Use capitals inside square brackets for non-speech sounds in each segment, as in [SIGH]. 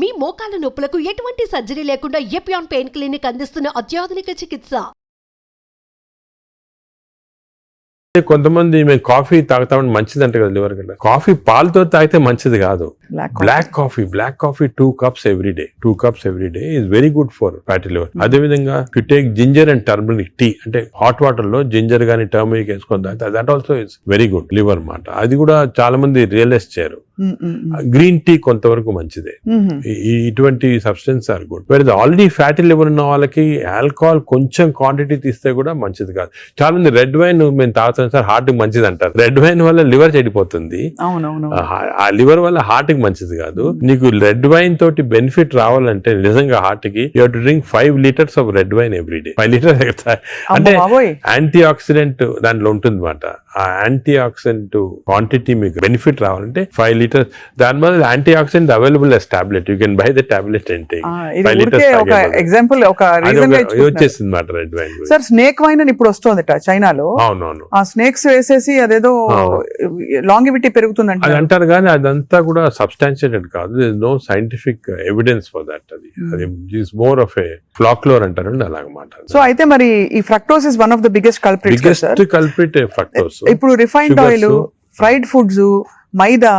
మీ మోకాల నొప్పులకు ఎటువంటి సర్జరీ లేకుండా ఎపియాన్ పెయిన్ క్లినిక్ అందిస్తున్న అత్యాధునిక చికిత్స? కొంతమంది మేము కాఫీ తాగుతామని మంచిది అంటే కదా లివర్ కదా. కాఫీ పాలతో తాగితే మంచిది కాదు. Black coffee black coffee two cups every day two cups every day is very good for fatty liver అదే విధంగా you take ginger and turmeric tea అంటే హాట్ వాటర్లో జింజర్ గానీ టర్మరిక్ వేసుకొని తాగితే that also is very good liver మాట. అది కూడా చాలా మంది రియలైజ్ చేయరు. గ్రీన్ టీ కొంతవరకు మంచిదే. ఈ- ఈ- ఇటువంటి సబ్స్టెన్స్ ఆర్ గుడ్ వేరే ఆల్రెడీ ఫ్యాటీ లివర్ ఉన్న వాళ్ళకి ఆల్కహాల్ కొంచెం క్వాంటిటీ తీస్తే కూడా మంచిది కాదు. చాలా మంది రెడ్ వైన్ మేము తాగుతాం సార్ హార్ట్ మంచిది అంటారు. రెడ్ వైన్ వల్ల లివర్ చెడిపోతుంది. ఆ- లివర్ వల్ల హార్ట్కి మంచిది కాదు. నీకు రెడ్ వైన్ తోటి బెనిఫిట్ రావాలంటే నిజంగా హార్ట్కి you to drink five liters of red wine every day five liters అంటే యాంటీ ఆక్సిడెంట్ దాంట్లో ఉంటుంది అనమాట ఆ యాంటీ ఆక్సిడెంట్ క్వాంటిటీ మీకు బెనిఫిట్ రావాలంటే ఫైవ్ లీటర్స్ దాని వల్ల antioxidant available as tablet you can buy the tablet and take ఆ, ఇది ఫైవ్ లీటర్స్ ఒక ఎగ్జాంపుల్ ఒక వచ్చేసింది మాట red wine sir snake wine అని ఇప్పుడు వస్తుందట చైనాలో. అవునవును. ఆ స్నేక్స్ వేసేసి అదేదో లాంగివిటీ పెరుగుతుందంట. అది అంటారు కానీ అదంతా కూడా సబ్స్టాన్షియేటెడ్ కాదు. No scientific evidence for that అది. Hmm. అది మోర్ ఆఫ్ ఏ ఫ్లాక్లోర్ అంటారు అలాగమాట. సో అయితే మరి ఈ fructose is one of the biggest culprits biggest culprit fructose ఇప్పుడు refined. Oil fried foods maida.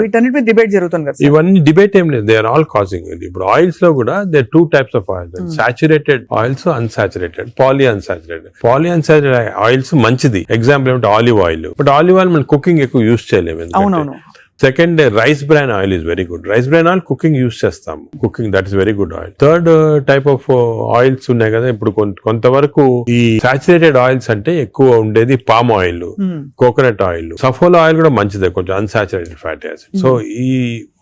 వీటన్నిటి మీద డిబేట్ జరుగుతుంది కదా ఇవన్నీ డిబేట్ ఏం లేదు. దే ఆర్ ఆల్ కాజింగ్ ఇప్పుడు ఆయిల్స్లో కూడా they two types of oils. Saturated oils unsaturated poly unsaturated poly unsaturated oils మంచిది. ఎగ్జాంపుల్ ఏమిటి? Olive oil but olive oil మనం కుకింగ్ ఎక్కువ యూస్ చేయలేము అవునవును. Second rice bran oil is very good rice bran oil cooking use చేస్తాం cooking that is very good oil third type of oils ఉన్నాయి కదా ఇప్పుడు కొంత- కొంతవరకు ఈ సాచురేటెడ్ ఆయిల్స్ అంటే ఎక్కువ ఉండేది palm oil Hmm. Coconut oil Saffola oil కూడా మంచిదే కొంచెం అన్సాచురేటెడ్ ఫ్యాటీ యాసిడ్ సో ఈ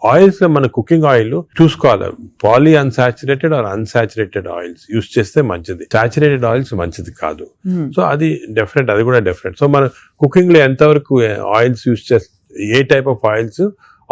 ఆయిల్స్లో మన కుకింగ్ ఆయిల్ చూసుకోవాలి. Poly unsaturated or unsaturated oils use చేస్తే మంచిది. సాచురేటెడ్ ఆయిల్స్ మంచిది కాదు. Hmm. సో అది డెఫినెట్ అది కూడా డెఫినెట్ సో మన కుకింగ్లో ఎంతవరకు ఆయిల్స్ యూస్ చేస్తే a type of oils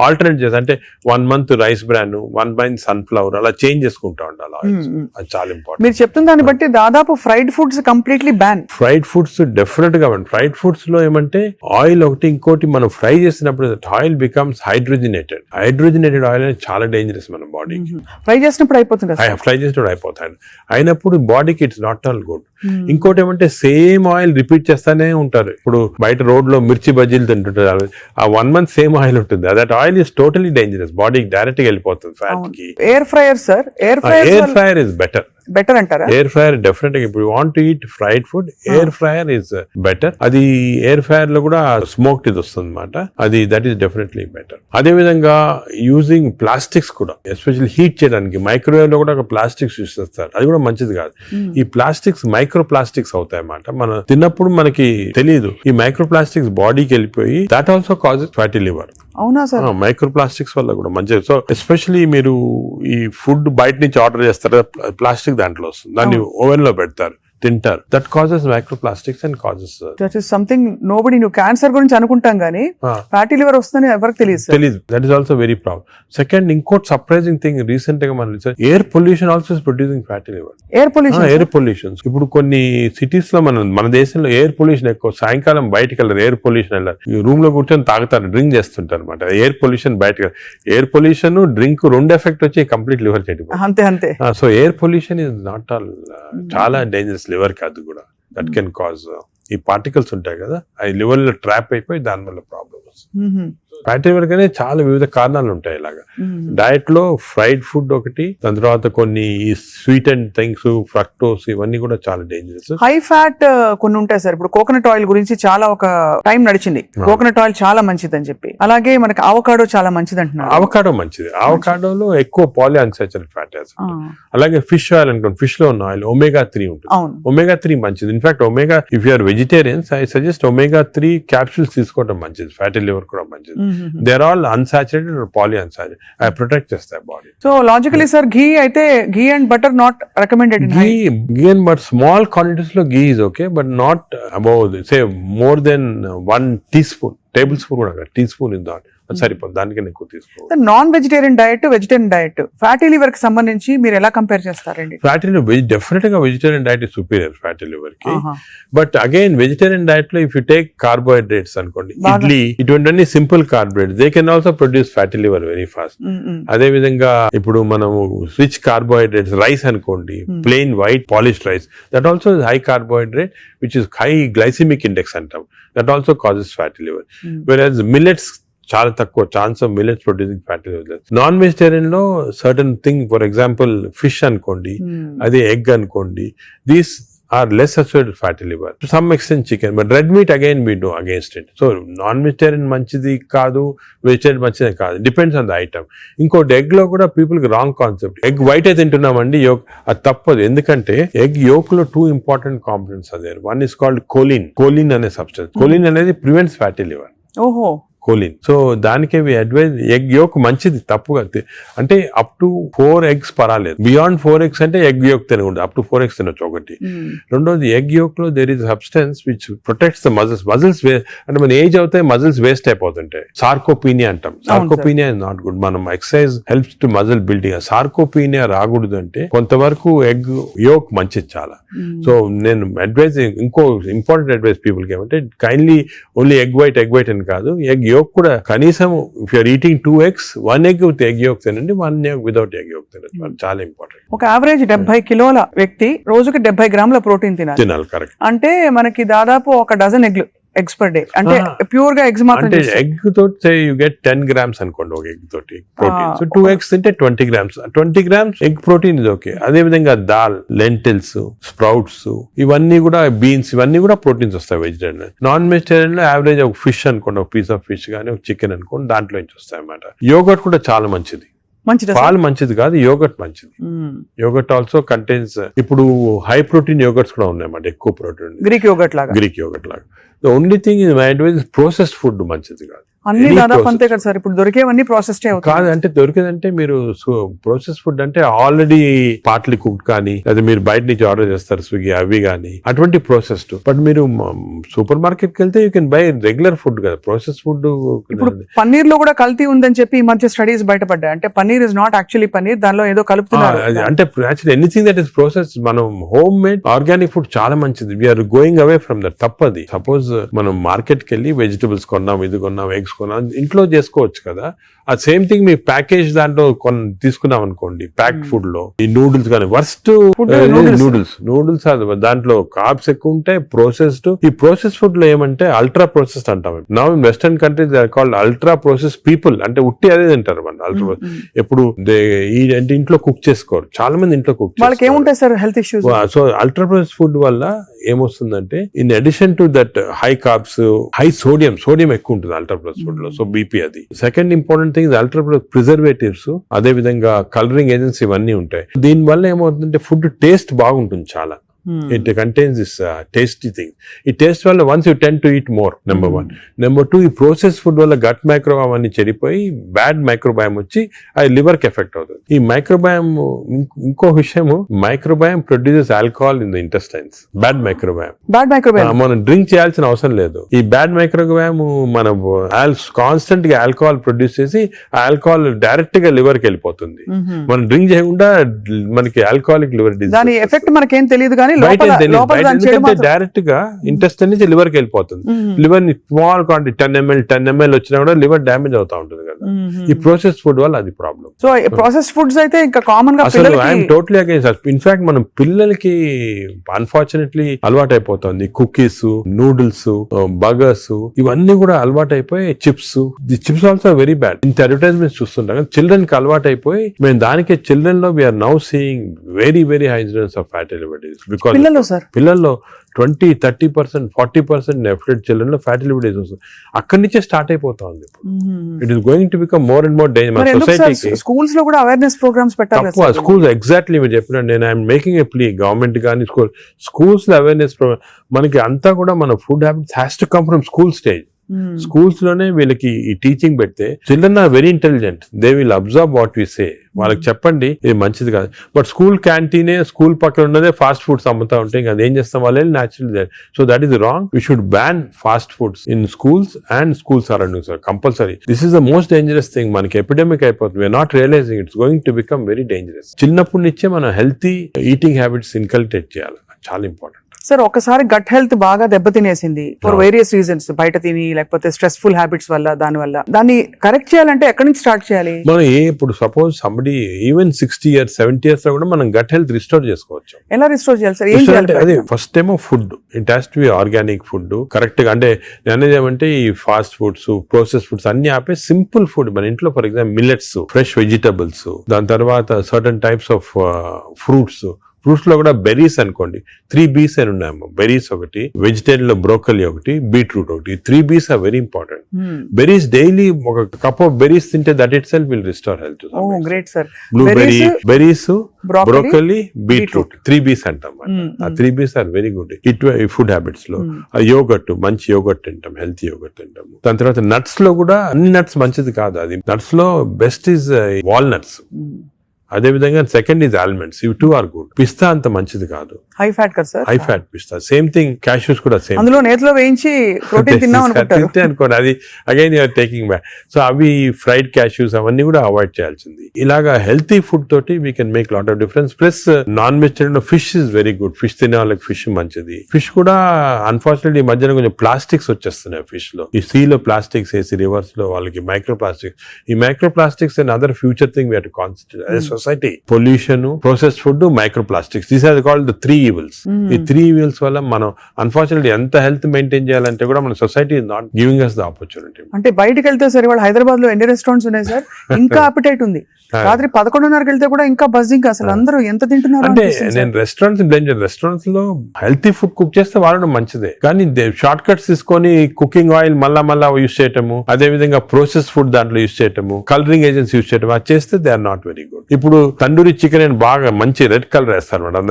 alternate చేస్తే అంటే one month rice bran one month sunflower అలా చేంజ్ చేసుకుంటా ఉండాలి ఆయిల్స్ Hmm. అది చాలా ఇంపార్టెంట్ మీరు చెప్తున్న దాన్ని బట్టి దాదాపు fried foods completely ban fried foods డెఫినెట్గా ఫ్రైడ్ ఫుడ్స్లో ఏమంటే ఆయిల్ ఒకటి ఇంకోటి మనం ఫ్రై చేసినప్పుడు oil becomes hydrogenated hydrogenated oil అనేది చాలా డేంజరస్ మన బాడీకి ఫ్రై చేసినప్పుడు అయిపోతుంది ఫ్రై చేసినప్పుడు అయిపోతాయి అయినప్పుడు బాడీకి it's not all good Hmm. ఇంకోటి ఏమంటే సేమ్ ఆయిల్ రిపీట్ చేస్తానే ఉంటారు. ఇప్పుడు బయట రోడ్లో మిర్చి బజ్జీలు తింటుంటారు. ఆ వన్ మంత్ సేమ్ ఆయిల్ ఉంటుంది. That oil is totally dangerous బాడీకి డైరెక్ట్గా వెళ్ళిపోతుంది ఫ్యాట్కి. Air fryer sir air air fryer fryer is better better అంటారా? ఎయిర్ ఫ్రైయర్ డెఫినెట్గా ఇప్పుడు want to eat fried food air fryer is better అది ఎయిర్ ఫ్రైయర్లో కూడా స్మోక్ ఇది వస్తుంది అనమాట అది దట్ ఈస్ డెఫినెట్లీ బెటర్ అదే విధంగా యూజింగ్ ప్లాస్టిక్స్ కూడా ఎస్పెషల్లీ హీట్ చేయడానికి. మైక్రోవేవ్లో కూడా ఒక ప్లాస్టిక్స్ యూస్ చేస్తారు. అది కూడా మంచిది కాదు. ఈ ప్లాస్టిక్స్ మైక్రో ప్లాస్టిక్స్ అవుతాయి అన్నమాట మనం తిన్నప్పుడు మనకి తెలియదు ఈ మైక్రో ప్లాస్టిక్స్ బాడీకి వెళ్ళిపోయి that also causes fatty liver అవునా సార్? మైక్రో ప్లాస్టిక్స్ వల్ల కూడా మంచిది. సో ఎస్పెషలీ మీరు ఈ ఫుడ్ బయట నుంచి ఆర్డర్ చేస్తారు? ప్లాస్టిక్ దాంట్లో వస్తుంది. దాన్ని ఓవెన్లో పెడతారు. తింటారు. That causes micro plastics and causes that is something నువ్వు క్యాన్సర్ గురించి అనుకుంటాం కానీ ఫ్యాటీ లివర్ వస్తుందని ఎవరికి తెలియదు తెలియదు that is also very problem second ఇంకోటి సర్ప్రైజింగ్ థింగ్ రీసెంట్గా మనం air pollution also is producing fatty liver air pollution air pollution ఇప్పుడు కొన్ని సిటీస్లో మన మన దేశంలో ఎయిర్ పొల్యూషన్ ఎక్కువ సాయంకాలం బయటకు వెళ్ళరు ఎయిర్ పొల్యూషన్ వెళ్ళారు. ఈ రూమ్లో కూర్చొని తాగుతారు డ్రింక్ చేస్తుంటారు అనమాట ఎయిర్ పొల్యూషన్ బయటకు ఎయిర్ పొల్యూషన్ డ్రింక్ రెండు ఎఫెక్ట్ వచ్చి కంప్లీట్ లివర్ చెడిపోతుంది. అంతే అంతే. So air pollution is not all చాలా డేంజరస్ లివర్కి అది కూడా దట్ కెన్ కాజ్ ఈ పార్టికల్స్ ఉంటాయి కదా అవి లివర్లో ట్రాప్ అయిపోయి దాని వల్ల ప్రాబ్లమ్ వస్తుంది ఫ్యాటీ లివర్ కానీ చాలా వివిధ కారణాలు ఉంటాయి ఇలాగా. డయట్లో ఫ్రైడ్ ఫుడ్ ఒకటి దాని తర్వాత కొన్ని స్వీట్ అండ్ థింగ్స్ ఫ్రక్టోస్ ఇవన్నీ కూడా చాలా డేంజరస్ హై ఫ్యాట్ కొన్ని ఉంటాయి సార్. ఇప్పుడు కోకోనట్ ఆయిల్ గురించి చాలా ఒక టైం నడిచింది. కోకోనట్ ఆయిల్ చాలా మంచిది అని చెప్పి. అలాగే మనకి అవకాడో చాలా మంచిది అంటున్నారు. అవకాడో మంచిది. అవకాడోలో ఎక్కువ పాలి అన్సాచురేటెడ్ ఫ్యాటీ అలాగే ఫిష్ ఆయిల్ అనుకోండి. ఫిష్లో ఉన్న ఆయిల్ ఒమేగా త్రీ ఉంటుంది. ఒమేగా త్రీ మంచిది. In fact omega if you're vegetarians I suggest omega three capsules తీసుకోవడం మంచిది. ఫ్యాటీ లివర్ కూడా మంచిది. There all unsaturated poly unsaturated అవి ప్రొటెక్ట్ చేస్తాయి body so logically sir ghee అయితే ghee and butter not recommended in ghee ghee and but small క్వాంటిటీస్లో ghee is okay but not above say more then one teaspoon tablespoon కూడా teaspoon is not అది సరిపోదు దానికన్నా ఎక్కువ తీసుకోవాలి non vegetarian diet vegetarian diet fatty లివర్కి సంబంధించి మీరు ఎలా కంపేర్ చేస్తారండి ఫ్యాటీ లివర్ డెఫినెట్గా వెజిటేరియన్ డైట్ సుపీరియర్ ఫ్యాటీ లివర్కి. బట్ అగైన్ వెజిటేరియన్ డైట్లో ఇఫ్ యూ టేక్ కార్బోహైడ్రేట్స్ అనుకోండి. ఇడ్లీ ఇటువంటి simple carbohydrates they can also produce fatty liver very fast. అదే విధంగా ఇప్పుడు మనము రిచ్ కార్బోహైడ్రేట్స్ రైస్ అనుకోండి. Plain white polished rice that also high carbohydrate which is high glycemic index అంటాం that also causes fatty liver. Whereas millets చాలా తక్కువ chance of millets producing fatty liver non వెజిటేరియన్లో certain thing for example fish అనుకోండి um. అదే egg అనుకోండి these are less associated fatty liver to some extent chicken but red meat again we do against it so non vegetarian మంచిది కాదు vegetarian మంచిది కాదు. Depends on the item ఇంకోటి ఎగ్లో కూడా పీపుల్కి రాంగ్ కాన్సెప్ట్ ఎగ్ వైట్ అయితే తింటున్నామండి yoke అది తప్పదు. ఎందుకంటే ఎగ్ యోక్లో టూ ఇంపార్టెంట్ కాంపనెంట్స్ అదే one is called choline choline అనే సబ్స్టెన్స్ కోలిన్ అనేది ప్రివెంట్స్ ఫ్యాటీ లివర్ ఓహో. కోలిన్ సో దానికే అడ్వైజ్ ఎగ్ యోక్ మంచిది తప్పుగా అంటే అప్ టు ఫోర్ ఎగ్స్ పర్వాలేదు. బియాండ్ ఫోర్ ఎగ్స్ అంటే ఎగ్ యోక్ తినకూడదు. అప్ టు ఫోర్ ఎగ్స్ తినొచ్చు ఒకటి. ఉమ్. రెండోది egg యోక్లో there is substance which protects the muscles muscles అంటే మన ఏజ్ అవుతాయి మజిల్స్ వేస్ట్ అయిపోతుంటాయి. సార్కోపీనియా అంటాం. సార్కోపీనియా ఇస్ నాట్ గుడ్ మనం exercise helps to muscle building sarcopenia రాకూడదు అంటే కొంతవరకు ఎగ్ యోక్ మంచిది చాలా. సో నేను అడ్వైజ్ ఇంకో ఇంపార్టెంట్ అడ్వైస్ పీపుల్కి ఏమంటే kindly only egg white egg white అని కాదు. ఎగ్ యోక్ కూడా కనీసం if you're eating two eggs one egg with egg yolk తినండి one egg without egg yolk తినండి. అది చాలా ఇంపార్టెంట్ ఒక యావరేజ్ డెబ్బై కిలోల వ్యక్తి రోజుకి డెబ్బై గ్రాముల ప్రోటీన్ తినాలి. తినాలి కరెక్ట్ అంటే మనకి దాదాపు ఒక డజన్ ఎగ్లు ఎగ్స్ పర్ డే అంటే. ప్యూర్గా ఎగ్స్ మాత్రం ఎగ్ తోటి యూ గెట్ టెన్ గ్రామ్స్ అనుకోండి ఒక ఎగ్ తోటి ప్రోటీన్ సో టూ ఎగ్స్ తింటే twenty grams twenty grams egg protein ఇది ఓకే అదే విధంగా దాల్ లెంటిల్స్ స్ప్రౌట్స్ ఇవన్నీ కూడా బీన్స్ ఇవన్నీ కూడా ప్రోటీన్స్ వస్తాయి వెజిటేరియన్ నాన్ వెజిటేరియన్లో యావరేజ్ ఒక ఫిష్ అనుకోండి ఒక పీస్ ఆఫ్ ఫిష్ కానీ ఒక చికెన్ అనుకోండి దాంట్లో నుంచి వస్తాయి అన్నమాట. యోగట్ కూడా చాలా మంచిది. మంచిది పాలు మంచిది కాదు యోగట్ మంచిది. యోగట్ ఆల్సో కంటైన్స్ ఇప్పుడు హై ప్రోటీన్ యోగట్స్ కూడా ఉన్నాయి అన్నమాట ఎక్కువ ప్రోటీన్ గ్రీక్ యోగట్ లాగా? గ్రీక్ యోగట్ లాగా. The only thing is my advice processed food మంచిది కాదు. అన్ని దాదాపు. అంతే కదా సార్. ఇప్పుడు దొరికేవన్నీ అవుతాయి. కాదు అంటే దొరికేదంటే మీరు ప్రాసెస్ ఫుడ్ అంటే ఆల్రెడీ పార్ట్లీ కుక్ కానీ లేదా మీరు బయట నుంచి ఆర్డర్ చేస్తారు స్విగ్గీ అవి కానీ అటువంటి ప్రాసెస్డ్ బట్ మీరు సూపర్ మార్కెట్కి వెళ్తే you can buy regular food కదా. ప్రాసెస్ ఫుడ్ ఇప్పుడు పన్నీర్లో కూడా కల్తీ ఉందని చెప్పి ఈ మధ్య స్టడీస్ బయటపడ్డాయి. అంటే paneer is not actually paneer దానిలో ఏదో కలుపుతున్నారు. అంటే actually anything that is process మనం హోమ్ మేడ్ ఆర్గానిక్ ఫుడ్ చాలా మంచిది. We're going away from that తప్పది. సపోజ్ మనం మార్కెట్కి వెళ్ళి వెజిటబుల్స్ కొన్నాం ఇది కొన్నాం ఎగ్స్ కొన్నాం ఇంట్లో చేసుకోవచ్చు కదా. ఆ సేమ్ థింగ్ మీ ప్యాకేజ్ దాంట్లో కొన్ తీసుకున్నాం అనుకోండి ప్యాక్డ్ ఫుడ్లో ఈ నూడిల్స్ కానీ వర్స్ట్. నూడిల్స్. నూడిల్స్ దాంట్లో కార్బ్స్ ఎక్కువ ఉంటాయి ప్రాసెస్డ్ ఈ ప్రాసెస్ ఫుడ్లో ఏమంటే అల్ట్రా ప్రాసెస్డ్ అంటాం. Now in western countries called ultra process people అంటే ఉట్టి అదే తింటారు మన అల్ట్రా ఎప్పుడు అంటే ఇంట్లో కుక్ చేసుకోరు చాలా మంది ఇంట్లో కుక్ వాళ్ళకి ఏముంటాయి sir health issues so ultra process food వల్ల ఏమొస్తుందంటే in addition to that high carbs high sodium sodium ఎక్కువ ఉంటుంది అల్ట్రా ప్రాసెస్ ఫుడ్లో సో బీపీ అది. Second important thing ultra preservatives అదే విధంగా కలరింగ్ ఏజెన్సీ ఇవన్నీ ఉంటాయి. దీని వల్ల ఏమవుతుందంటే ఫుడ్ టేస్ట్ బాగుంటుంది చాలా. It contains this tasty thing ఈ టేస్ట్ వల్ల once you tend to eat more number one number two ఈ ప్రాసెస్ ఫుడ్ వల్ల గట్ మైక్రోబామ్ అన్ని చెడిపోయి బ్యాడ్ మైక్రోబయామ్ వచ్చి అది లివర్కి ఎఫెక్ట్ అవుతుంది. ఈ మైక్రోబయామ్ ఇంకో విషయము microbiome produces alcohol in the intestines bad microbiome bad microbiome మనం డ్రింక్ చేయాల్సిన అవసరం లేదు. ఈ బ్యాడ్ మైక్రోగ్రామ్ మన కాన్స్టెంట్గా ఆల్కహాల్ ప్రొడ్యూస్ చేసి ఆల్కహాల్ డైరెక్ట్గా లివర్కి వెళ్ళిపోతుంది. మనం డ్రింక్ చేయకుండా మనకి ఆల్కహాలిక్ లివర్ దాని డిజీజ్ ఎఫెక్ట్ మనకేం తెలియదు కానీ డైరెక్ట్గా ఇంటెస్టైన్ నుంచి లివర్కి వెళ్ళిపోతుంది. లివర్ని small quantity ten ML ten ML వచ్చినా కూడా లివర్ డ్యామేజ్ అవుతా ఉంటుంది కదా. ఈ ప్రాసెస్ ఫుడ్ వల్ల అది ప్రాబ్లం సో ప్రాసెస్ ఫుడ్స్ అయితే ఇంకా కామన్గా అసలు ఐఎమ్ టోటలీ అగేన్స్ ఇన్ఫాక్ట్ మనం పిల్లలకి అన్ఫార్చునేట్లీ అలవాటు అయిపోతుంది కుకీస్ నూడిల్స్ బర్గర్స్ ఇవన్నీ కూడా అలవాటు అయిపోయి chips the chips also very bad ఇంత అడ్వర్టైజ్మెంట్స్ చూస్తుంటాం చిల్డ్రన్కి అలవాటు అయిపోయి మేము దానికి చిల్డ్రన్లో we're now seeing very very high incidence of fatty liberties because పిల్లలు సార్. పిల్లల్లో twenty thirty percent forty percent affected చిల్డ్రన్లో fatty liberties వస్తుంది. అక్కడి నుంచే స్టార్ట్ అయిపోతా ఉంది it is going to become more and more danger సొసైటీకి స్కూల్స్లో కూడా అవేర్నెస్ ప్రోగ్రామ్స్ పెట్టాలి తక్కువ? స్కూల్స్ ఎగ్జాక్ట్లీ మీరు చెప్పినట్టు నేను I'm making a plea government కానీ స్కూల్ స్కూల్స్లో అవేర్నెస్ మనకి అంతా కూడా మన food habits has to come from school stage Hmm. స్కూల్స్లోనే వీళ్ళకి ఈ టీచింగ్ పెడితే children are very intelligent. They will observe what we say వాళ్ళకి చెప్పండి ఇది మంచిది కాదు. బట్ స్కూల్ క్యాంటీనే స్కూల్ పక్కన ఉన్నదే ఫాస్ట్ ఫుడ్స్ అమ్ముతా ఉంటే ఇంకా ఏం చేస్తాం? వాళ్ళు natural so that is wrong we should ban fast foods in schools and school sir compulsory this is the most dangerous thing మనకి ఎపిడమిక్ అయిపోతుంది. We're not realising it's going to become very dangerous చిన్నప్పటి నుంచే మనం healthy eating habits inculcate చేయాలి. చాలా important sir ఒకసారి gut health బాగా దెబ్బతినేసింది ఫర్. వేరియస్ రీజన్స్ బయట తిని లేకపోతే స్ట్రెస్ఫుల్ హ్యాబిట్స్ వల్ల దాని వల్ల. దాన్ని కరెక్ట్ చేయాలంటే ఎక్కడి నుంచి స్టార్ట్ చేయాలి? మనం ఇప్పుడు suppose somebody even sixty years seventy ఇయర్స్లో కూడా మనం గట్ హెల్త్ రిస్టోర్ చేసుకోవచ్చు. ఎలా రిస్టోర్ చేయాలి సార్ ఏం చేయాలి అదే ఫస్ట్ ఏమో food it to be organic food కరెక్ట్గా అంటే నేను అనేది ఏమంటే ఈ ఫాస్ట్ ఫుడ్స్ ప్రాసెస్ ఫుడ్స్ అన్ని ఆపే సింపుల్ ఫుడ్ మన ఇంట్లో for example millets fresh vegetables దాని తర్వాత సర్టన్ టైప్స్ ఆఫ్ ఫ్రూట్స్ ఫ్రూట్స్లో కూడా బెర్రీస్ అనుకోండి త్రీ బీస్ అని ఉన్నాయమ్మా బెర్రీస్ ఒకటి వెజిటేరియన్లో బ్రోకలీ ఒకటి బీట్రూట్ ఒకటి. Three Bs are very important. Hmm. Berries daily ఒక కప్ ఆఫ్ బెర్రీస్ తింటే that itself will restore health. Great sir blueberry berries broccoli beetroot three Bs అంటాం మనం. Mm, ఆ. Three Bs are very good ఇటు food హ్యాబిట్స్లో. ఆ yoghurt మంచి yoghurt తింటాం హెల్తీ యోగట్ తింటాము దాని తర్వాత నట్స్లో కూడా అన్ని నట్స్ మంచిది కాదు. అది నట్స్లో బెస్ట్ ఇస్ వాల్నట్స్ Hmm. అదే విధంగా సెకండ్ ఇస్ ఆల్మండ్స్ ఇవి టూ ఆర్ గుడ్ పిస్తా అంత మంచిది కాదు. హై ఫ్యాట్ కదా సార్? హై ఫ్యాట్ పిస్తా. సేమ్ థింగ్ క్యాష్యూస్ కూడా సేమ్ అందులో నేతిలో వేయించి ప్రోటీన్ [LAUGHS] తిన్నాం అనుకుంటారు. తింటే అనుకోండి అది again you're taking back so అవి ఫ్రైడ్ క్యాష్యూస్ అవన్నీ కూడా అవాయిడ్ చేయాల్సింది. ఇలాగా హెల్తీ ఫుడ్ తోటి we can make lot of difference plus non vegetarian fish is very good fish తినే వాళ్ళకి ఫిష్ మంచిది. ఫిష్ కూడా అన్ఫార్చునేట్లీ ఈ మధ్యన కొంచెం ప్లాస్టిక్స్ వచ్చేస్తున్నాయి ఫిష్లో. ఈ సీ లో ప్లాస్టిక్స్ వేసి రివర్స్లో వాళ్ళకి మైక్రో ప్లాస్టిక్స్ ఈ microplastics and other future thing we to concentrate society pollution process food microplastics these are called the three evils ఈ త్రీ ఈవిల్స్ వల్ల మనం అన్ఫార్చునేట్లీ ఎంత హెల్త్ మెయింటైన్ చేయాలంటే కూడా మన society is not giving us the opportunity అంటే బయటికి వెళ్తే సరే వాళ్ళు హైదరాబాద్లో ఎన్ని రెస్టారెంట్స్ ఉన్నాయి సార్? [LAUGHS] ఇంకా అపిటైట్ ఉంది. రాత్రి పదకొండున్నరకు వెళ్తే కూడా ఇంకా బజ్జింగ్ అసలు అందరూ ఎంత తింటున్నారు అంటే. నేను రెస్టారెంట్స్ బ్లేమ్ చేయను రెస్టారెంట్స్లో హెల్తీ ఫుడ్ కుక్ చేస్తే వాడడం మంచిదే. కానీ షార్ట్ కట్స్ తీసుకొని కుకింగ్ ఆయిల్ మళ్ళా మళ్ళా యూస్ చేయటము అదే విధంగా ప్రాసెస్ ఫుడ్ దాంట్లో యూస్ చేయటము కలరింగ్ ఏజెంట్స్ యూస్ చేయటం అది చేస్తే they are not very good ఇప్పుడు తండూరి చికెన్ అని బాగా మంచి రెడ్ కలర్ వేస్తారు madam.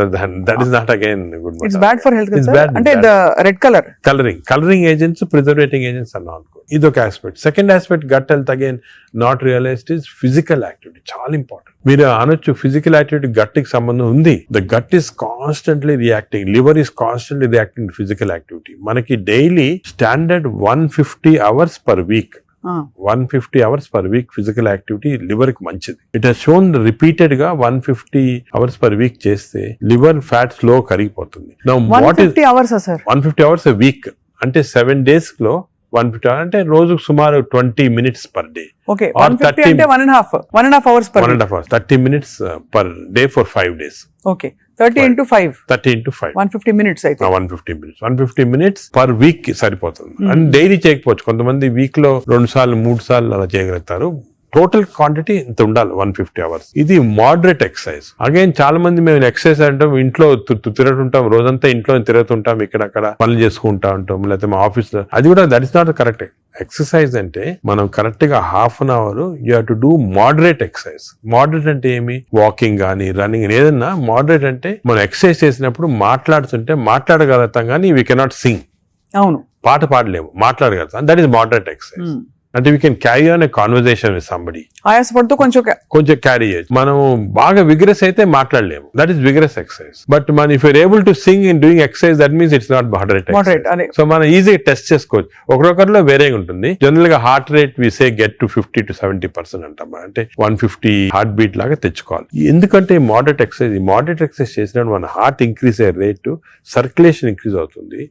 That is not again good it's bad for health అంటే bad. The red colour colouring colouring agents preserving agents not good ఇది ఒక aspect second aspect gut health again not realised is physical activity చాలా important మీరు అనొచ్చు physical activity గట్టికి సంబంధం ఉంది. The gut is constantly reacting liver is constantly reacting physical activity మనకి daily standard one fifty hours per week one fifty hours per week physical activity లివర్కి మంచిది. It has shown రిపీటెడ్గా one fifty hours per week చేస్తే liver fat slow కరిగిపోతుంది. One fifty hours one fifty hours week. అంటే seven డేస్లో one fifty అంటే రోజుకు సుమారు twenty minutes per day. Okay one fifty 30 అంటే one and half one and half hours one and half hours thirty minutes per day for five days okay thirty into five thirty into five one fifty minutes అయితే one fifty minutes one fifty minutes per week సరిపోతుంది. Hmm. And daily చేయకపోవచ్చు. కొంతమంది వీక్లో రెండు సార్లు మూడు సార్లు అలా చేయగలుగుతారు. టోటల్ క్వాంటిటీ ఇంత ఉండాలి వన్ ఫిఫ్టీ అవర్స్ ఇది మోడరేట్ ఎక్సర్సైజ్ అగైన్ చాలా మంది మేము ఎక్సర్సైజ్ అంటాం ఇంట్లో తిరుగుతుంటాం రోజంతా ఇంట్లో తిరుగుతుంటాం ఇక్కడక్కడ పనులు చేసుకుంటా ఉంటాం లేకపోతే మా ఆఫీస్లో అది కూడా that is not correct exercise అంటే మనం కరెక్ట్గా half an hour you have to do moderate exercise moderate అంటే ఏమి? వాకింగ్ కానీ రన్నింగ్ ఏదన్నా మోడరేట్ అంటే మనం ఎక్సర్సైజ్ చేసినప్పుడు మాట్లాడుతుంటే మాట్లాడగలుగుతాం కానీ వీ కెనాట్ సింగ్ అవును. పాట పాడలేము మాట్లాడగలుగుతాం. That is moderate exercise. అంటే we can carry on a conversation with somebody ఆయాసపడుతూ కొంచెం కొంచెం క్యారీ చేయొచ్చు. మనం బాగా విగ్రెస్ అయితే మాట్లాడలేము. That is vigorous exercise but మన if you're able to sing in doing exercise that means it's not moderate so మనం ఈజీగా టెస్ట్ చేసుకోవచ్చు. ఒకరొకరిలో వేరేగా ఉంటుంది. జనరల్గా heart rate we say get to fifty to seventy percent అంటాం అంటే వన్ ఫిఫ్టీ హార్ట్ బీట్ లాగా తెచ్చుకోవాలి. ఎందుకంటే మోడరేట్ ఎక్సర్సైజ్ ఈ మోడరేట్ ఎక్సర్సైజ్ చేసినప్పుడు మన హార్ట్ ఇంక్రీజ్ అయ్యే రేటు సర్క్యులేషన్ ఇంక్రీజ్ అవుతుంది.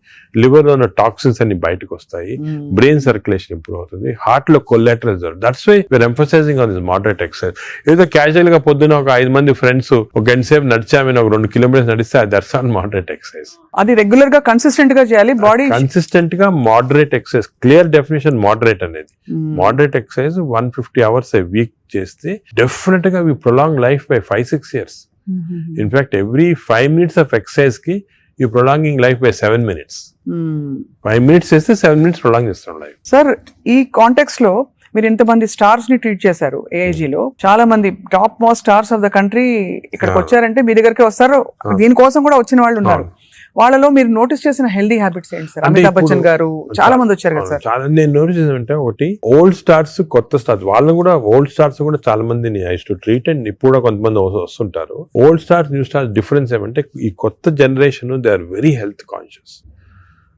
లివర్లో ఉన్న టాక్సిన్స్ అన్ని బయటకు వస్తాయి. బ్రెయిన్ సర్క్యులేషన్ ఇంప్రూవ్ అవుతుంది. హార్ట్లో collateral that's why we're emphasising on this moderate exercise ఏదో క్యాజువల్గా పొద్దున ఒక ఐదు మంది ఫ్రెండ్స్ ఒక గంట సేపు నడిచామని ఒక రెండు కిలోమీటర్స్ నడిస్తే దట్స్ ఆన్ మోడరేట్ ఎక్సర్సైజ్ అది రెగ్యులర్గా కన్సిస్టెంట్గా చేయాలి. బాడీ కన్సిస్టెంట్గా moderate exercise clear definition moderate అనేది. Moderate exercise one fifty hours a week చేస్తే డెఫినెట్గా we prolong life by five six years in fact every five minutes of ఎక్సర్సైజ్కి ఈ prolonging life by seven minutes five minutes చేస్తే seven minutes prolong చేస్తాం life sir ఈ కాంటెక్స్లో మీరు ఇంతమంది స్టార్స్ని treat చేశారు AIG లో. చాలా మంది top most stars of the country ఇక్కడికి. వచ్చారంటే మీ దగ్గరికి వస్తారు. దీనికోసం కూడా వచ్చిన వాళ్ళు ఉన్నారు. వాళ్ళలో మీరు నోటీస్ చేసిన హెల్దీ హ్యాబిట్స్ ఏంటి సార్ అమితాబ్ బచ్చన్ గారు చాలా మంది వచ్చారు కదా సార్ చాలా. నేను నోటీస్ అంటే ఒకటి ఓల్డ్ స్టార్స్ కొత్త స్టార్స్ వాళ్ళని కూడా ఓల్డ్ స్టార్స్ కూడా చాలా మందిని ఐస్ టు ట్రీట్ అండ్ ఇప్పుడు కూడా కొంతమంది వస్తు- వస్తుంటారు. Old stars new stars difference ఏమంటే ఈ కొత్త generation they are very health conscious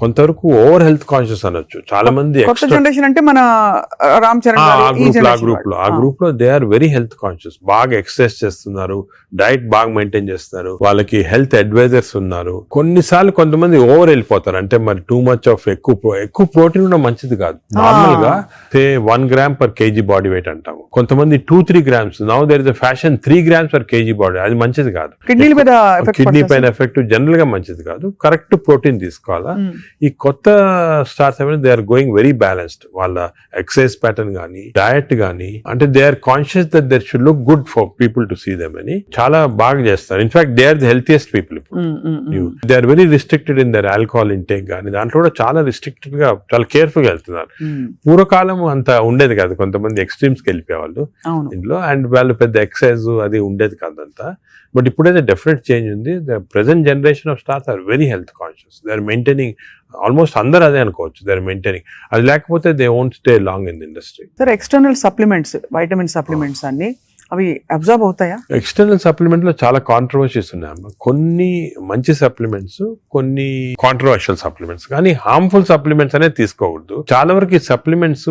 కొంతవరకు ఓవర్ హెల్త్ కాన్షియస్ అనొచ్చు. చాలా మంది కొత్త జనరేషన్ అంటే మన రామ్ చరణ్ ఆ గ్రూప్లో ఆ గ్రూప్లో ఆ వాళ్ళు. గ్రూప్లో they are very health conscious. బాగా ఎక్సర్సైజ్ చేస్తున్నారు. డైట్ బాగా మెయింటైన్ చేస్తున్నారు. వాళ్ళకి హెల్త్ అడ్వైజర్స్ ఉన్నారు. కొన్నిసార్లు కొంతమంది ఓవర్ వెళ్ళిపోతారు. అంటే మరి టూ మచ్ ఆఫ్ ఎక్కువ ఎక్కువ ప్రోటీన్ కూడా మంచిది కాదు. నార్మల్గా say one gram per KG body weight అంటాము. కొంతమంది two three grams. Now there is fashion three grams per KG body. అది మంచిది కాదు. కిడ్నీ పైన ఎఫెక్ట్ జనరల్గా మంచిది కాదు. కరెక్ట్ ప్రోటీన్ తీసుకోవాలా. ఈ కొత్త స్టార్స్ ఏమైనా they are going very balanced వాళ్ళ ఎక్సర్సైజ్ ప్యాటర్న్ గానీ డయట్ గానీ అంటే they are conscious that there should look good for people to see them అని చాలా బాగా చేస్తారు. In fact they are the healthiest people ఇప్పుడు. They are very restricted in their alcohol intake కానీ దాంట్లో కూడా చాలా రిస్ట్రిక్టెడ్గా చాలా కేర్ఫుల్గా వెళ్తున్నారు పూర్వకాలం అంత ఉండేది కాదు. కొంతమంది ఎక్స్ట్రీమ్స్కి వెళ్ళిపోయేవాళ్ళు. ఇంట్లో అండ్ వాళ్ళు పెద్ద ఎక్సైజ్ అది ఉండేది కాదంతా. బట్ ఇప్పుడైతే డెఫినెట్ చేంజ్ ఉంది. The present generation of stars are very health conscious they are maintaining almost అందరు అదే అనుకోవచ్చు. దే ఆర్ మెయింటైనింగ్ అది లేకపోతే they won't stay long in the industry sir external supplements vitamin supplements అన్ని అవి observe అవుతాయా? External సప్లిమెంట్లో చాలా కాంట్రవర్సీస్ ఉన్నాయమ్మా కొన్ని మంచి సప్లిమెంట్స్ కొన్ని కాంట్రవర్షియల్ సప్లిమెంట్స్ కానీ హార్మ్ఫుల్ సప్లిమెంట్స్ అనేది తీసుకోకూడదు. చాలా వరకు ఈ supplements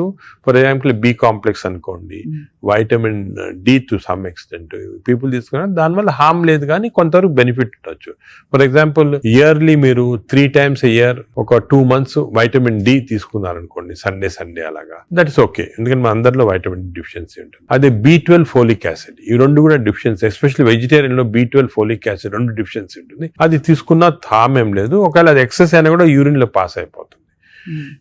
for example B complex అనుకోండి Mm. Vitamin D to some extent people తీసుకున్నా దానివల్ల హామ్ లేదు కానీ కొంతవరకు బెనిఫిట్ ఉండొచ్చు. ఫర్ ఎగ్జాంపుల్ ఇయర్లీ మీరు త్రీ టైమ్స్ ఇయర్ ఒక టూ మంత్స్ వైటమిన్ డి తీసుకున్నారనుకోండి సండే సండే అలాగా దట్ ఇస్ ఓకే ఎందుకంటే మన అందరిలో వైటమిన్ డిఫిషియన్సీ ఉంటుంది. అదే బి ట్వెల్వ్ ఫోలిక్ యాసిడ్ ఈ రెండు కూడా డిఫిషియన్సీ ఎస్పెషల్లీ వెజిటేరియన్లో బి ట్వెల్వ్ ఫోలిక్ యాసిడ్ రెండు డిఫిషియన్సీ ఉంటుంది. అది తీసుకున్న హామ్ ఏం లేదు. ఒకవేళ అది ఎక్సెస్ అయినా కూడా యూరిన్లో పాస్ అయిపోతుంది.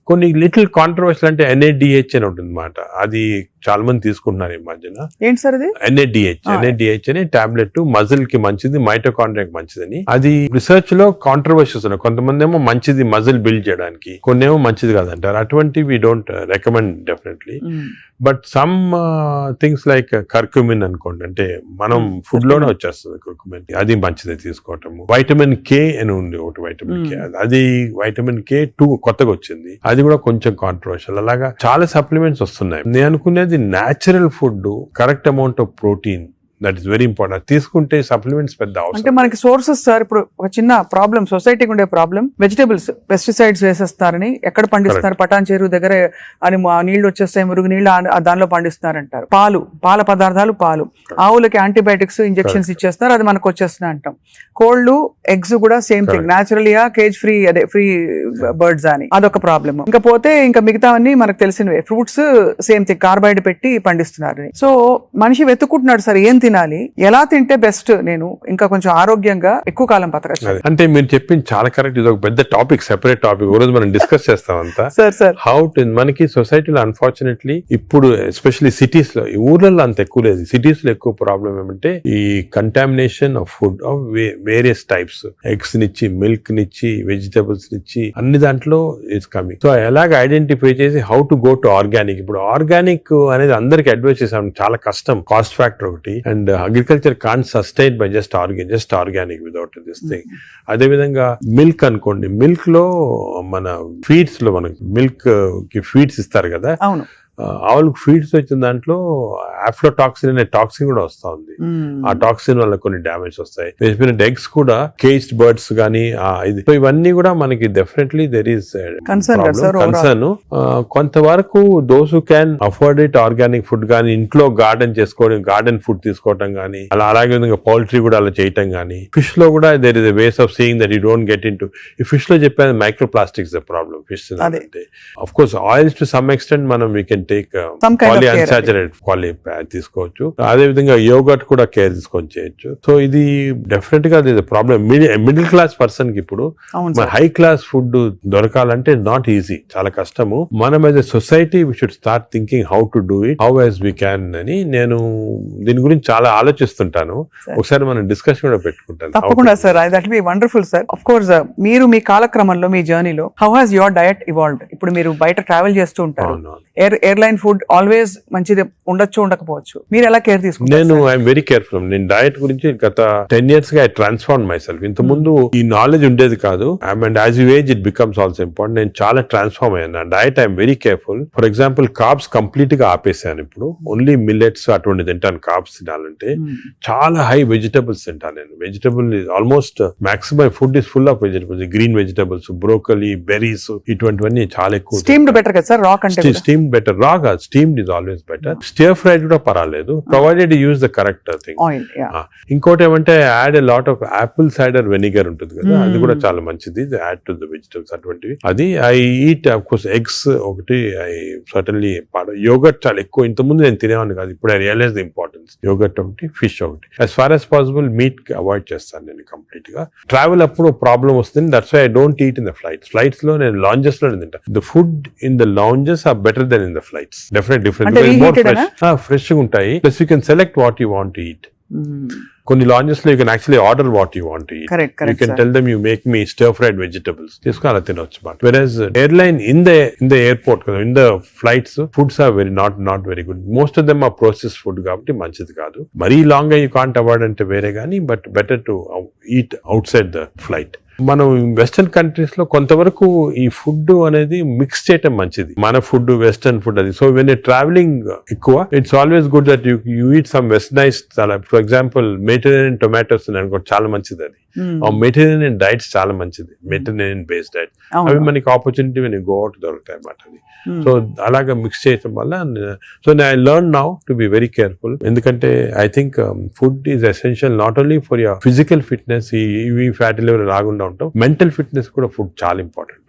కొన్ని లిటిల్ కాంట్రవర్షియల్ అంటే ఎన్ఏడిహెచ్ అని ఉంటుంది అనమాట అది చాలా మంది తీసుకుంటున్నారు ఈ మధ్యన. ఏంటి సార్ ఎన్ఏడిహెచ్. ఎన్ఏడిహెచ్ అని టాబ్లెట్ మజిల్కి మంచిది మైటోకాండ్రియాకి మంచిదని. అది రిసర్చ్లో కాంట్రవర్షియస్ ఉన్నాయి. కొంతమంది ఏమో మంచిది మజిల్ బిల్డ్ చేయడానికి కొన్ని ఏమో మంచిది కాదంటారు. అటువంటి we don't recommend definitely but some things like curcumin అనుకోండి. అంటే మనం. ఫుడ్లోనే వచ్చేస్తుంది కర్కుమిన్. అది మంచిది తీసుకోవటము. వైటమిన్ కే అని ఉంది ఒకటి వైటమిన్ కే. అది వైటమిన్ కే టూ కొత్తగా వచ్చింది. అది కూడా కొంచెం కాంట్రవర్షియల్ అలాగా చాలా సప్లిమెంట్స్ వస్తున్నాయి. నేను అనుకునేది natural food correct amount of protein that is very important తీసుకుంటే సప్లిమెంట్స్ పెద్ద అంటే అవసరం మనకి సోర్సెస్ సార్ ఇప్పుడు ఒక చిన్న ప్రాబ్లం సొసైటీకి ఉండే ప్రాబ్లం వెజిటేబుల్స్ పెస్టిసైడ్స్ వేసేస్తారని ఎక్కడ పండిస్తారు పటాన్ చెరువు దగ్గర అని నీళ్ళు వచ్చేస్తాయి మురుగు నీళ్ళు దానిలో పండిస్తారంటారు పాలు పాల పదార్థాలు పాలు. ఆవులకి యాంటీబయాటిక్స్ ఇంజెక్షన్స్ ఇచ్చేస్తారు అది మనకు వచ్చేస్తున్నాయి అంటాం. కోళ్ళు ఎగ్స్ కూడా సేమ్ థింగ్. న్యాచురల్గా కేజ్ ఫ్రీ అదే ఫ్రీ బర్డ్స్ అని. అదొక ప్రాబ్లమ్ ఇంకా పోతే ఇంకా మిగతావన్నీ మనకు తెలిసినవే. ఫ్రూట్స్ సేమ్ థింగ్ కార్బైడ్ పెట్టి పండిస్తున్నారు సో మనిషి వెతుక్కుంటున్నాడు సార్ ఏం తినాలి. ఎలా తింటే బెస్ట్ నేను ఇంకా కొంచెం ఆరోగ్యంగా ఎక్కువ కాలం బతకచ్చు. అంటే మీరు చెప్పింది చాలా కరెక్ట్ ఇది ఒక పెద్ద టాపిక్ సెపరేట్ టాపిక్ రోజు మనం డిస్కస్ చేస్తాం అంతా. సార్ సార్ హౌ టు మనకి సొసైటీలో అన్ఫార్చునేట్లీ ఇప్పుడు ఎస్పెషల్లీ సిటీస్లో ఈ ఊర్లలో అంత ఎక్కువ లేదు. సిటీస్లో ఎక్కువ ప్రాబ్లం ఏమంటే ఈ contamination of food of various types eggs నిచ్చి milk నిచ్చి వెజిటబుల్స్ నిచ్చి అన్ని దాంట్లో ఇట్స్ కమింగ్ సో ఎలాగ ఐడెంటిఫై చేసి how to go to organic ఇప్పుడు ఆర్గానిక్ అనేది అందరికి అడ్వైస్ చేసాం. చాలా కష్టం. కాస్ట్ ఫ్యాక్టర్ ఒకటి. And agriculture can sustain by just organic just organic without this thing అదే విధంగా మిల్క్ అనుకోండి మిల్క్లో మన ఫీడ్స్లో మనకి మిల్క్కి ఫీడ్స్ ఇస్తారు కదా. ఆవులకు ఫీడ్స్ వచ్చిన దాంట్లో ఆఫ్లోటాక్సిన్ అనే టాక్సిన్ కూడా వస్తా ఉంది. ఆ టాక్సిన్ వల్ల కొన్ని డ్యామేజ్ వస్తాయి ఎగ్స్ కూడా కేజ్డ్ బర్డ్స్ కానీ ఇది సో ఇవన్నీ కూడా మనకి డెఫినెట్లీ దెర్ ఈస్. కన్సర్న్ కొంతవరకు those can afford it organic food కానీ ఇంట్లో గార్డెన్ చేసుకోవడం గార్డెన్ ఫుడ్ తీసుకోవటం కానీ అలా అలాగే విధంగా పౌల్ట్రీ కూడా అలా చేయటం కానీ ఫిష్లో కూడా there is ways of seeing that you don't get in to ఈ ఫిష్లో చెప్పేది micro plastics the problem fish. అంటే of course oils to some extent మనం we can take of poly తీసుకోవచ్చు. అదే విధంగా యోగట్ కూడా కేర్ తీసుకొని చేయొచ్చు. సో ఇది డెఫినెట్గా ప్రాబ్లమ్ మిడిల్ క్లాస్ పర్సన్కి ఇప్పుడు హై క్లాస్ ఫుడ్ దొరకాలంటే నాట్ ఈజీ చాలా కష్టము. మనం as a society we should start thinking how to do it how as we can అని నేను దీని గురించి చాలా ఆలోచిస్తుంటాను. ఒకసారి మనం డిస్కషన్ కూడా పెట్టుకుంటాను. తప్పకుండా sir. That be wonderful sir of course మీరు మీ కాలక్రమంలో మీ జర్నీలో how has your diet evolved ఇప్పుడు మీరు బయట ట్రావెల్ చేస్తూ. ఉంటారు. ఎయిర్ లైన్ ఫుడ్ ఆల్వేస్ మంచిది ఉండొచ్చు ఉండకపోవచ్చు. మీరు ఎలా కేర్ తీసుకుంటారు నేను ఐఎమ్ వెరీ కేర్ఫుల్ నేను డయట్ గురించి గత టెన్ ఇయర్స్గా ఐ ట్రాన్స్ఫార్మ్ మై సెల్ఫ్ ఇంత ముందు ఈ నాలెడ్జ్ ఉండేది కాదు. And as you age it becomes also important నేను చాలా ట్రాన్స్ఫార్మ్ అయ్యాను. Diet I'm very careful for example carbs కంప్లీట్గా ఆపేసాను ఇప్పుడు. ఓన్లీ మిల్లెట్స్ అటువంటి తింటాను కార్బ్స్ తినాలంటే. Hmm. చాలా హై వెజిటబుల్స్ తింటాను నేను. Vegetable almost maximum food is full of vegetables green vegetables broccoli berries ఇటువంటివన్నీ చాలా ఎక్కువ స్టీమ్డ్ బెటర్ కదా సార్? రాక్ అంటే. స్టీమ్ బెటర్ రాగా steamed is always better stir fried కూడా పర్వాలేదు. Provided use the correct thing ఇంకోటి ఏమంటే add a lot of apple cider vinegar ఉంటుంది కదా Hmm. అది కూడా చాలా మంచిది. యాడ్ టు ద వెజిటబుల్స్ అటువంటివి. అది I eat of course eggs ఒకటి ఐ సటన్లీ యోగట్ చాలా ఎక్కువ. ఇంత ముందు నేను తినేవాడిని కాదు ఇప్పుడు I realise the importance yogurt ఒకటి ఫిష్ ఒకటి. As far as possible meat avoid చేస్తాను నేను కంప్లీట్గా. ట్రావెల్ అప్పుడు ప్రాబ్లం వస్తుంది. That's I don't eat in the flights ఫ్లైట్స్లో నేను లాంజెస్లో తింటా. The food in the lounges are better then in the flights definite different ఫ్రెష్గా ఉంటాయి. Plus you can select what you want eat. కొన్ని లాంజెస్లో you can actually order what you want you can tell them you make me stir fried vegetables తీసుకుని అలా తినొచ్చు మాట versus airline in the in the airport కదా in the flights foods are very not not very good most of them ఆ process food కాబట్టి మంచిది కాదు. మరీ లాంగ్ యూ కాంట్ అవాయిడ్ అంటే వేరే కానీ but better to eat outside the flight మనం వెస్టర్న్ కంట్రీస్లో కొంతవరకు ఈ ఫుడ్ అనేది మిక్స్ చేయటం మంచిది. మన ఫుడ్ వెస్టర్న్ ఫుడ్ అది. సో వెన్ ట్రావెలింగ్ ఎక్కువ it's always good that you you eat some westernize చాలా ఫర్ ఎగ్జాంపుల్ మెడిటరేనియన్ టొమాటోస్ అనుకో చాలా మంచిది అది. మెటీరియన్ డైట్స్ చాలా మంచిది. మెటీరియన్ బేస్డ్ డైట్ అవి మనకి ఆపర్చునిటీ మనకి గో అవుట్ దొరుకుతాయి అన్నమాట అది Hmm. సో అలాగా మిక్స్ చేయటం వల్ల so I learn now to be very careful ఎందుకంటే I think food is essential not only for your physical fitness ఈ ఫ్యాటీ లెవెల్ రాకుండా ఉంటాం మెంటల్ ఫిట్నెస్ కూడా ఫుడ్ చాలా ఇంపార్టెంట్